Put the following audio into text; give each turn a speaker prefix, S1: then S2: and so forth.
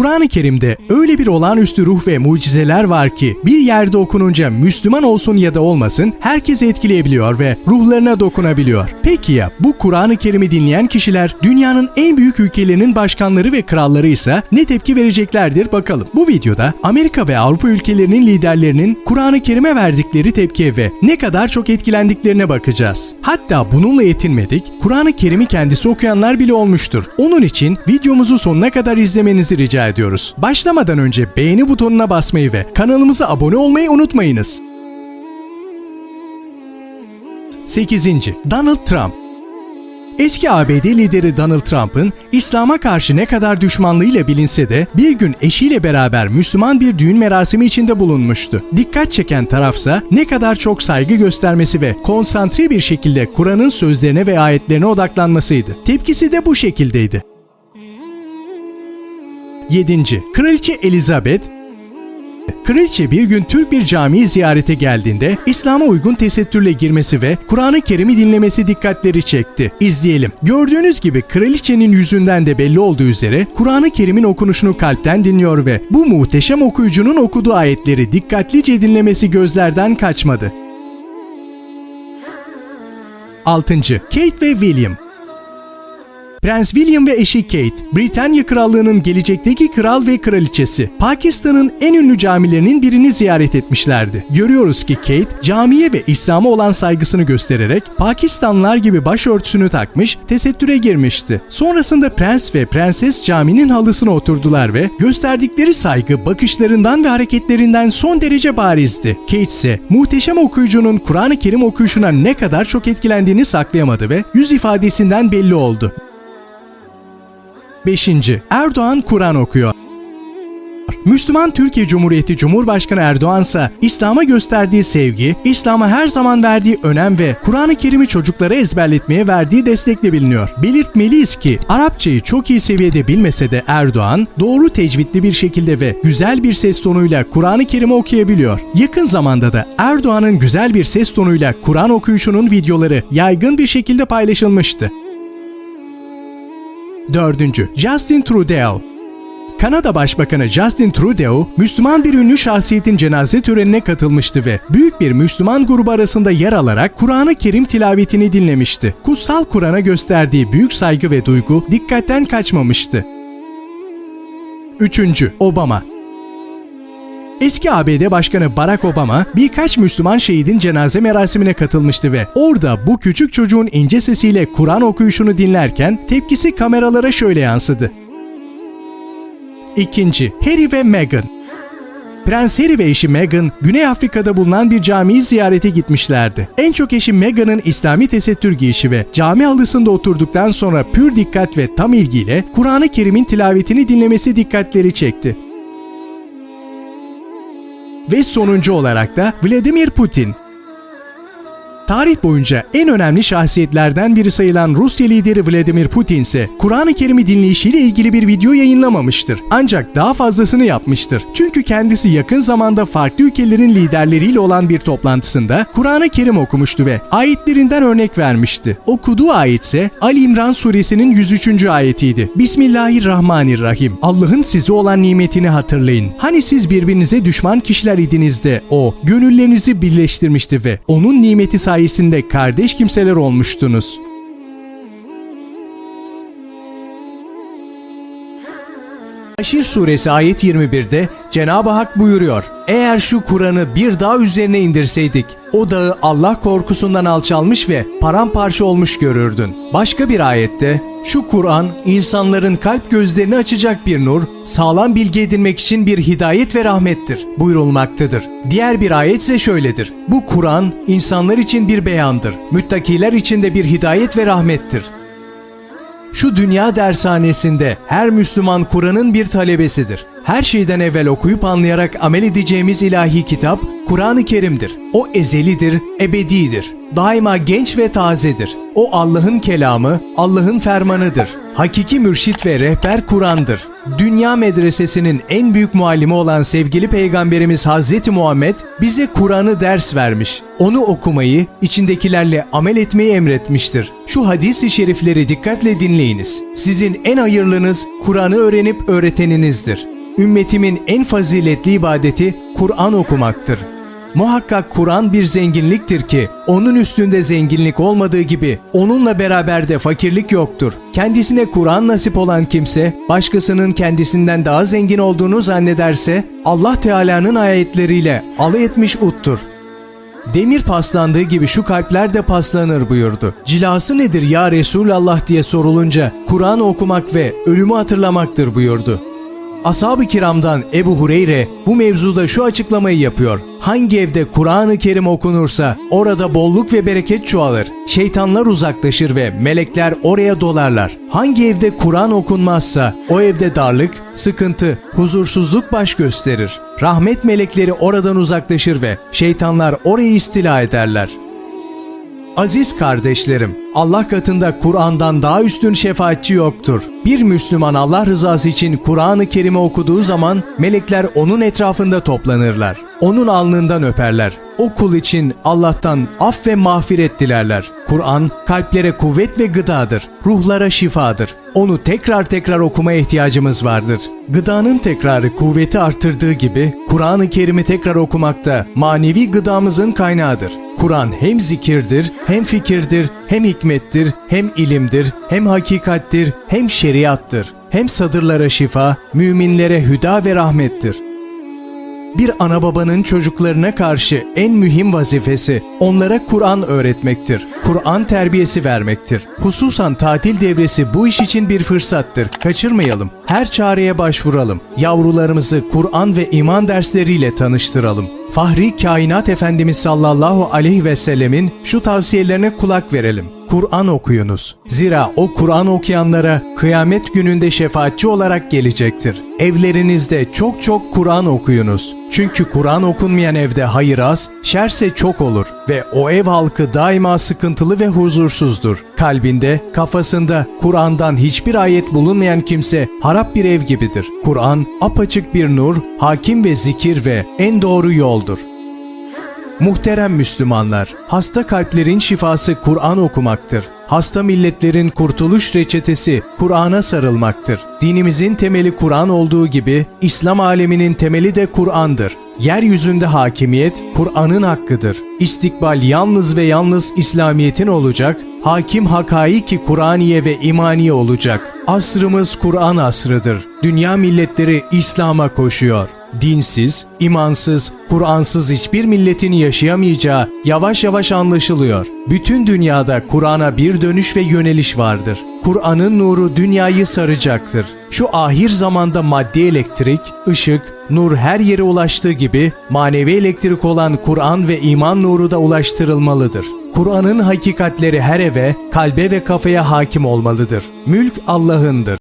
S1: Kur'an-ı Kerim'de öyle bir olağanüstü ruh ve mucizeler var ki bir yerde okununca Müslüman olsun ya da olmasın herkesi etkileyebiliyor ve ruhlarına dokunabiliyor. Peki ya bu Kur'an-ı Kerim'i dinleyen kişiler dünyanın en büyük ülkelerinin başkanları ve kralları ise ne tepki vereceklerdir bakalım. Bu videoda Amerika ve Avrupa ülkelerinin liderlerinin Kur'an-ı Kerim'e verdikleri tepkiye ve ne kadar çok etkilendiklerine bakacağız. Hatta bununla yetinmedik, Kur'an-ı Kerim'i kendisi okuyanlar bile olmuştur. Onun için videomuzu sonuna kadar izlemenizi rica ediyoruz. Başlamadan önce beğeni butonuna basmayı ve kanalımıza abone olmayı unutmayınız. 8. Donald Trump Eski ABD lideri Donald Trump'ın İslam'a karşı ne kadar düşmanlığıyla bilinse de bir gün eşiyle beraber Müslüman bir düğün merasimi içinde bulunmuştu. Dikkat çeken tarafsa ne kadar çok saygı göstermesi ve konsantre bir şekilde Kur'an'ın sözlerine ve ayetlerine odaklanmasıydı. Tepkisi de bu şekildeydi. 7. Kraliçe Elizabeth Kraliçe bir gün Türk bir camiyi ziyarete geldiğinde İslam'a uygun tesettürle girmesi ve Kur'an-ı Kerim'i dinlemesi dikkatleri çekti. İzleyelim. Gördüğünüz gibi kraliçenin yüzünden de belli olduğu üzere Kur'an-ı Kerim'in okunuşunu kalpten dinliyor ve bu muhteşem okuyucunun okuduğu ayetleri dikkatlice dinlemesi gözlerden kaçmadı. 6. Kate ve William Prens William ve eşi Kate, Britanya Krallığı'nın gelecekteki kral ve kraliçesi, Pakistan'ın en ünlü camilerinin birini ziyaret etmişlerdi. Görüyoruz ki Kate, camiye ve İslam'a olan saygısını göstererek Pakistanlılar gibi başörtüsünü takmış, tesettüre girmişti. Sonrasında prens ve prenses caminin halısına oturdular ve gösterdikleri saygı bakışlarından ve hareketlerinden son derece barizdi. Kate ise muhteşem okuyucunun Kur'an-ı Kerim okuyuşuna ne kadar çok etkilendiğini saklayamadı ve yüz ifadesinden belli oldu. 5. Erdoğan Kur'an okuyor. Müslüman Türkiye Cumhuriyeti Cumhurbaşkanı Erdoğan ise İslam'a gösterdiği sevgi, İslam'a her zaman verdiği önem ve Kur'an-ı Kerim'i çocuklara ezberletmeye verdiği destekle biliniyor. Belirtmeliyiz ki Arapçayı çok iyi seviyede bilmese de Erdoğan doğru tecvidli bir şekilde ve güzel bir ses tonuyla Kur'an-ı Kerim'i okuyabiliyor. Yakın zamanda da Erdoğan'ın güzel bir ses tonuyla Kur'an okuyuşunun videoları yaygın bir şekilde paylaşılmıştı. 4. Justin Trudeau Kanada Başbakanı Justin Trudeau, Müslüman bir ünlü şahsiyetin cenaze törenine katılmıştı ve büyük bir Müslüman grubu arasında yer alarak Kur'an-ı Kerim tilavetini dinlemişti. Kutsal Kur'an'a gösterdiği büyük saygı ve duygu dikkatten kaçmamıştı. 3. Obama Eski ABD Başkanı Barack Obama birkaç Müslüman şehidin cenaze merasimine katılmıştı ve orada bu küçük çocuğun ince sesiyle Kur'an okuyuşunu dinlerken tepkisi kameralara şöyle yansıdı. İkinci, Harry ve Meghan Prens Harry ve eşi Meghan, Güney Afrika'da bulunan bir camiyi ziyarete gitmişlerdi. En çok eşi Meghan'ın İslami tesettür giyişi ve cami halısında oturduktan sonra pür dikkat ve tam ilgiyle Kur'an-ı Kerim'in tilavetini dinlemesi dikkatleri çekti. Ve sonuncu olarak da Vladimir Putin. Tarih boyunca en önemli şahsiyetlerden biri sayılan Rusya lideri Vladimir Putin ise Kur'an-ı Kerim'i dinleyişiyle ilgili bir video yayınlamamıştır. Ancak daha fazlasını yapmıştır. Çünkü kendisi yakın zamanda farklı ülkelerin liderleriyle olan bir toplantısında Kur'an-ı Kerim okumuştu ve ayetlerinden örnek vermişti. Okuduğu ayet ise Ali İmran suresinin 103. ayetiydi. Bismillahirrahmanirrahim. Allah'ın size olan nimetini hatırlayın. Hani siz birbirinize düşman kişiler idiniz de o gönüllerinizi birleştirmişti ve onun nimeti sayesinde sayesinde kardeş kimseler olmuştunuz. Haşir suresi ayet 21'de Cenab-ı Hak buyuruyor. Eğer şu Kur'an'ı bir dağ üzerine indirseydik, o dağı Allah korkusundan alçalmış ve paramparça olmuş görürdün. Başka bir ayette, şu Kur'an insanların kalp gözlerini açacak bir nur, sağlam bilgi edinmek için bir hidayet ve rahmettir buyurulmaktadır. Diğer bir ayet ise şöyledir. Bu Kur'an insanlar için bir beyandır. Müttakiler için de bir hidayet ve rahmettir. Şu dünya dershanesinde her Müslüman Kur'an'ın bir talebesidir. Her şeyden evvel okuyup anlayarak amel edeceğimiz ilahi kitap Kur'an-ı Kerim'dir. O ezelidir, ebedidir. daima genç ve tazedir. O Allah'ın kelamı, Allah'ın fermanıdır. Hakiki mürşit ve rehber Kur'an'dır. Dünya medresesinin en büyük muallimi olan sevgili peygamberimiz Hazreti Muhammed bize Kur'an'ı ders vermiş. Onu okumayı, içindekilerle amel etmeyi emretmiştir. Şu hadis-i şerifleri dikkatle dinleyiniz. Sizin en hayırlınız Kur'an'ı öğrenip öğreteninizdir. Ümmetimin en faziletli ibadeti Kur'an okumaktır. Muhakkak Kur'an bir zenginliktir ki onun üstünde zenginlik olmadığı gibi onunla beraber de fakirlik yoktur. Kendisine Kur'an nasip olan kimse başkasının kendisinden daha zengin olduğunu zannederse Allah Teala'nın ayetleriyle alay etmiş uttur. Demir paslandığı gibi şu kalpler de paslanır buyurdu. Cilası nedir ya Resulallah diye sorulunca Kur'an okumak ve ölümü hatırlamaktır buyurdu. Ashab-ı kiramdan Ebu Hureyre bu mevzuda şu açıklamayı yapıyor. Hangi evde Kur'an-ı Kerim okunursa orada bolluk ve bereket çoğalır. Şeytanlar uzaklaşır ve melekler oraya dolarlar. Hangi evde Kur'an okunmazsa o evde darlık, sıkıntı, huzursuzluk baş gösterir. Rahmet melekleri oradan uzaklaşır ve şeytanlar orayı istila ederler. Aziz kardeşlerim, Allah katında Kur'an'dan daha üstün şefaatçi yoktur. Bir Müslüman Allah rızası için Kur'an-ı Kerim'i okuduğu zaman melekler onun etrafında toplanırlar. Onun alnından öperler. O kul için Allah'tan af ve mağfiret dilerler. Kur'an kalplere kuvvet ve gıdadır. Ruhlara şifadır. Onu tekrar tekrar okumaya ihtiyacımız vardır. Gıdanın tekrarı kuvveti arttırdığı gibi Kur'an-ı Kerim'i tekrar okumak da manevi gıdamızın kaynağıdır. Kur'an hem zikirdir, hem fikirdir, hem hikmettir, hem ilimdir, hem hakikattir, hem şeriattır. Hem sadırlara şifa, müminlere hüda ve rahmettir. Bir ana babanın çocuklarına karşı en mühim vazifesi onlara Kur'an öğretmektir. Kur'an terbiyesi vermektir. Hususan tatil devresi bu iş için bir fırsattır. Kaçırmayalım. Her çareye başvuralım. Yavrularımızı Kur'an ve iman dersleriyle tanıştıralım. Fahri Kainat Efendimiz sallallahu aleyhi ve sellemin şu tavsiyelerine kulak verelim. Kur'an okuyunuz. Zira o Kur'an okuyanlara kıyamet gününde şefaatçi olarak gelecektir. Evlerinizde çok çok Kur'an okuyunuz. Çünkü Kur'an okunmayan evde hayır az, şerse çok olur ve o ev halkı daima sıkıntılı ve huzursuzdur. Kalbinde, kafasında Kur'an'dan hiçbir ayet bulunmayan kimse harap bir ev gibidir. Kur'an apaçık bir nur, hakim ve zikir ve en doğru yoldur. Muhterem Müslümanlar, hasta kalplerin şifası Kur'an okumaktır. Hasta milletlerin kurtuluş reçetesi Kur'an'a sarılmaktır. Dinimizin temeli Kur'an olduğu gibi İslam aleminin temeli de Kur'an'dır. Yeryüzünde hakimiyet Kur'an'ın hakkıdır. İstikbal yalnız ve yalnız İslamiyet'in olacak, hakim hakaiki Kur'aniye ve imaniye olacak. Asrımız Kur'an asrıdır. Dünya milletleri İslam'a koşuyor dinsiz, imansız, Kur'ansız hiçbir milletin yaşayamayacağı yavaş yavaş anlaşılıyor. Bütün dünyada Kur'an'a bir dönüş ve yöneliş vardır. Kur'an'ın nuru dünyayı saracaktır. Şu ahir zamanda maddi elektrik, ışık, nur her yere ulaştığı gibi manevi elektrik olan Kur'an ve iman nuru da ulaştırılmalıdır. Kur'an'ın hakikatleri her eve, kalbe ve kafaya hakim olmalıdır. Mülk Allah'ındır.